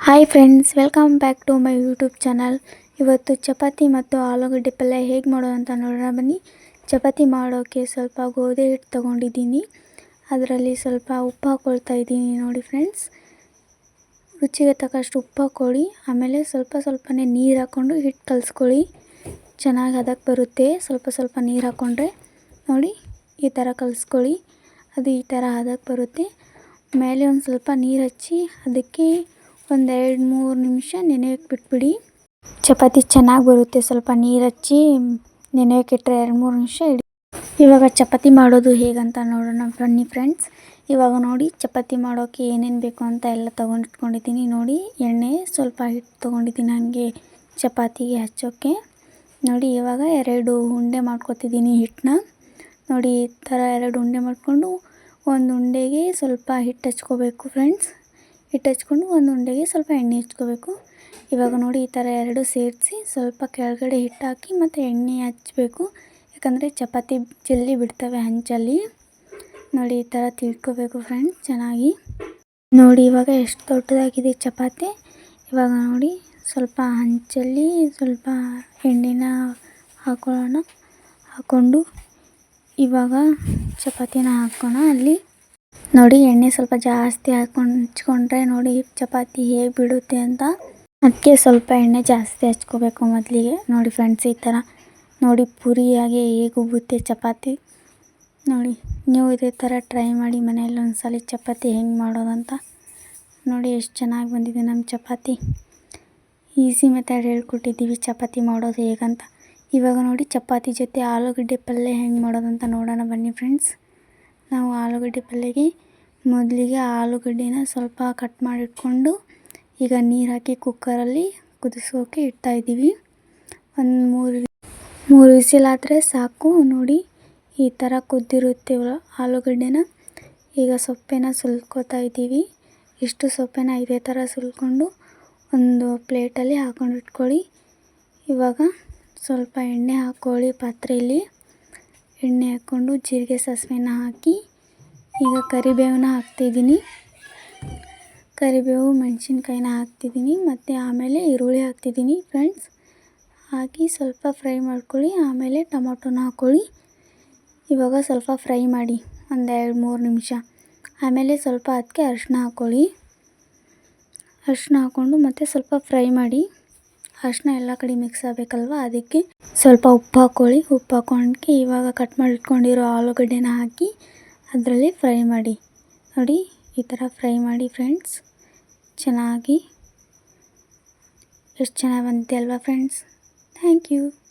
Hi friends welcome back to my YouTube channel ಇವತ್ತು ಚಪಾತಿ ಮತ್ತು ಆಲೂಗಡ್ಡೆ ಪಲ್ಯ ಹೇಗೆ ಮಾಡೋ ಅಂತ ನೋಡೋಣ ಬನ್ನಿ. ಚಪಾತಿ ಮಾಡೋಕ್ಕೆ ಸ್ವಲ್ಪ ಗೋಧಿ ಹಿಟ್ಟು ತೊಗೊಂಡಿದ್ದೀನಿ. ಅದರಲ್ಲಿ ಸ್ವಲ್ಪ ಉಪ್ಪು ಹಾಕ್ಕೊಳ್ತಾ ಇದ್ದೀನಿ ನೋಡಿ ಫ್ರೆಂಡ್ಸ್ ರುಚಿಗೆ ತಕ್ಕಷ್ಟು ಉಪ್ಪು ಹಾಕ್ಕೊಳ್ಳಿ. ಆಮೇಲೆ ಸ್ವಲ್ಪ ಸ್ವಲ್ಪನೇ ನೀರು ಹಾಕ್ಕೊಂಡು ಹಿಟ್ಟು ಕಲಿಸ್ಕೊಳ್ಳಿ. ಚೆನ್ನಾಗಿ ಅದಕ್ಕೆ ಬರುತ್ತೆ. ಸ್ವಲ್ಪ ಸ್ವಲ್ಪ ನೀರು ಹಾಕ್ಕೊಂಡ್ರೆ ನೋಡಿ ಈ ಥರ ಕಲಿಸ್ಕೊಳ್ಳಿ. ಅದು ಈ ಥರ ಅದಕ್ಕೆ ಬರುತ್ತೆ. ಮೇಲೆ ಒಂದು ಸ್ವಲ್ಪ ನೀರು ಹಚ್ಚಿ ಅದಕ್ಕೆ ಒಂದು ಎರಡು ಮೂರು ನಿಮಿಷ ನೆನೆಯೋಕೆ ಬಿಟ್ಬಿಡಿ. ಚಪಾತಿ ಚೆನ್ನಾಗಿ ಬರುತ್ತೆ. ಸ್ವಲ್ಪ ನೀರು ಹಚ್ಚಿ ನೆನೆಯೋಕೆ ಇಟ್ಟರೆ ಎರಡು ಮೂರು ನಿಮಿಷ ಇಡಿ. ಇವಾಗ ಚಪಾತಿ ಮಾಡೋದು ಹೇಗಂತ ನೋಡೋಣ ಬನ್ನಿ ಫ್ರೆಂಡ್ಸ್. ಇವಾಗ ನೋಡಿ ಚಪಾತಿ ಮಾಡೋಕ್ಕೆ ಏನೇನು ಬೇಕು ಅಂತ ಎಲ್ಲ ತೊಗೊಂಡಿಟ್ಕೊಂಡಿದ್ದೀನಿ. ನೋಡಿ ಎಣ್ಣೆ ಸ್ವಲ್ಪ ಹಿಟ್ಟು ತೊಗೊಂಡಿದ್ದೀನಿ ನನಗೆ ಚಪಾತಿಗೆ ಹಚ್ಚೋಕ್ಕೆ ನೋಡಿ ಇವಾಗ ಎರಡು ಉಂಡೆ ಮಾಡ್ಕೊತಿದ್ದೀನಿ ಹಿಟ್ಟನ್ನ ನೋಡಿ ಈ ಥರ ಎರಡು ಉಂಡೆ ಮಾಡಿಕೊಂಡು ಒಂದು ಉಂಡೆಗೆ ಸ್ವಲ್ಪ ಹಿಟ್ಟು ಹಚ್ಕೋಬೇಕು ಫ್ರೆಂಡ್ಸ್. ಹಿಟ್ಟು ಹಚ್ಕೊಂಡು ಒಂದು ಉಂಡೆಗೆ ಸ್ವಲ್ಪ ಎಣ್ಣೆ ಹಚ್ಕೋಬೇಕು. ಇವಾಗ ನೋಡಿ ಈ ಥರ ಎರಡು ಸೇರಿಸಿ ಸ್ವಲ್ಪ ಕೆಳಗಡೆ ಹಿಟ್ಟು ಹಾಕಿ ಮತ್ತು ಎಣ್ಣೆ ಹಚ್ಚಬೇಕು ಯಾಕಂದರೆ ಚಪಾತಿ ಜಲ್ದಿ ಬಿಡ್ತವೆ ಹಂಚಲ್ಲಿ ನೋಡಿ ಈ ಥರ ತಿಳ್ಕೊಬೇಕು ಫ್ರೆಂಡ್ಸ್ ಚೆನ್ನಾಗಿ. ನೋಡಿ ಇವಾಗ ಎಷ್ಟು ದೊಡ್ಡದಾಗಿದೆ ಚಪಾತಿ. ಇವಾಗ ನೋಡಿ ಸ್ವಲ್ಪ ಹಂಚಲ್ಲಿ ಸ್ವಲ್ಪ ಎಣ್ಣೆನ ಹಾಕೊಳ್ಳೋಣ. ಹಾಕ್ಕೊಂಡು ಇವಾಗ ಚಪಾತಿನ ಹಾಕೋಣ. ಅಲ್ಲಿ ನೋಡಿ ಎಣ್ಣೆ ಸ್ವಲ್ಪ ಜಾಸ್ತಿ ಹಾಕೊಂಡು ಹಚ್ಕೊಂಡ್ರೆ ನೋಡಿ ಚಪಾತಿ ಹೇಗೆ ಬಿಡುತ್ತೆ ಅಂತ. ಅದಕ್ಕೆ ಸ್ವಲ್ಪ ಎಣ್ಣೆ ಜಾಸ್ತಿ ಹಚ್ಕೋಬೇಕು ಮೊದಲಿಗೆ. ನೋಡಿ ಫ್ರೆಂಡ್ಸ್ ಈ ಥರ ನೋಡಿ ಪುರಿಯಾಗಿ ಹೇಗೆ ಉಬ್ಬುತ್ತೆ ಚಪಾತಿ. ನೋಡಿ ನೀವು ಇದೇ ಥರ ಟ್ರೈ ಮಾಡಿ ಮನೆಯಲ್ಲಿ ಒಂದು ಸಲ ಚಪಾತಿ ಹೆಂಗೆ ಮಾಡೋದಂತ. ನೋಡಿ ಎಷ್ಟು ಚೆನ್ನಾಗಿ ಬಂದಿದೆ ನಮ್ಮ ಚಪಾತಿ. ಈಸಿ ಮೆಥಡ್ ಹೇಳ್ಕೊಟ್ಟಿದ್ದೀವಿ ಚಪಾತಿ ಮಾಡೋದು ಹೇಗಂತ. ಇವಾಗ ನೋಡಿ ಚಪಾತಿ ಜೊತೆ ಆಲೂಗಡ್ಡೆ ಪಲ್ಯ ಹೆಂಗೆ ಮಾಡೋದಂತ ನೋಡೋಣ ಬನ್ನಿ ಫ್ರೆಂಡ್ಸ್ ನಾವು ಆಲೂಗಡ್ಡೆ ಪಲ್ಯಗೆ ಮೊದಲಿಗೆ ಆಲೂಗಡ್ಡೆನ ಸ್ವಲ್ಪ ಕಟ್ ಮಾಡಿಟ್ಕೊಂಡು ಈಗ ನೀರು ಹಾಕಿ ಕುಕ್ಕರಲ್ಲಿ ಕುದಿಸೋಕೆ ಇಡ್ತಾಯಿದ್ದೀವಿ ಒಂದು ಮೂರು ಮೂರು ವಿಸಿಲಾದರೆ ಸಾಕು. ನೋಡಿ ಈ ಥರ ಕುದ್ದಿರುತ್ತೆ ಆಲೂಗಡ್ಡೆನ. ಈಗ ಸೊಪ್ಪೇನ ಸುಲ್ಕೋತಾ ಇದ್ದೀವಿ. ಇಷ್ಟು ಸೊಪ್ಪೆನ ಇದೇ ಥರ ಸುಲ್ಕೊಂಡು ಒಂದು ಪ್ಲೇಟಲ್ಲಿ ಹಾಕೊಂಡು ಇಟ್ಕೊಳ್ಳಿ. ಇವಾಗ ಸ್ವಲ್ಪ ಎಣ್ಣೆ ಹಾಕ್ಕೊಳ್ಳಿ ಪಾತ್ರೆಯಲ್ಲಿ. ಎಣ್ಣೆ ಹಾಕ್ಕೊಂಡು ಜೀರಿಗೆ ಸಾಸಿವೆನ ಹಾಕಿ ಈಗ ಕರಿಬೇವನ್ನ ಹಾಕ್ತಿದ್ದೀನಿ. ಕರಿಬೇವು ಮೆಣಸಿನ್ಕಾಯಿನ ಹಾಕ್ತಿದ್ದೀನಿ ಮತ್ತು ಆಮೇಲೆ ಈರುಳ್ಳಿ ಹಾಕ್ತಿದ್ದೀನಿ ಫ್ರೆಂಡ್ಸ್ ಹಾಕಿ ಸ್ವಲ್ಪ ಫ್ರೈ ಮಾಡ್ಕೊಳ್ಳಿ, ಆಮೇಲೆ ಟೊಮೊಟೊನ ಹಾಕ್ಕೊಳ್ಳಿ ಇವಾಗ ಸ್ವಲ್ಪ ಫ್ರೈ ಮಾಡಿ, ಒಂದು ಎರಡು ಮೂರು ನಿಮಿಷ. ಆಮೇಲೆ ಸ್ವಲ್ಪ ಅದಕ್ಕೆ ಅರಿಶಿನ ಹಾಕ್ಕೊಳ್ಳಿ ಅರಿಶಿನ ಹಾಕ್ಕೊಂಡು ಮತ್ತೆ ಸ್ವಲ್ಪ ಫ್ರೈ ಮಾಡಿ. ಅರಿಶಿನ ಎಲ್ಲ ಕಡೆ ಮಿಕ್ಸ್ ಆಗಬೇಕಲ್ವ, ಅದಕ್ಕೆ ಸ್ವಲ್ಪ ಉಪ್ಪು ಹಾಕ್ಕೊಳ್ಳಿ ಉಪ್ಪು ಹಾಕ್ಕೊಂಡ್ಕೆ ಇವಾಗ ಕಟ್ ಮಾಡಿಟ್ಕೊಂಡಿರೋ ಆಲೂಗಡ್ಡೆನ ಹಾಕಿ ಅದರಲ್ಲಿ ಫ್ರೈ ಮಾಡಿ. ನೋಡಿ, ಈ ಥರ ಫ್ರೈ ಮಾಡಿ ಫ್ರೆಂಡ್ಸ್. ಚೆನ್ನಾಗಿ. ಎಷ್ಟು ಚೆನ್ನಾಗಿ ಬಂತೆ ಅಲ್ವಾ ಫ್ರೆಂಡ್ಸ್? Thank you.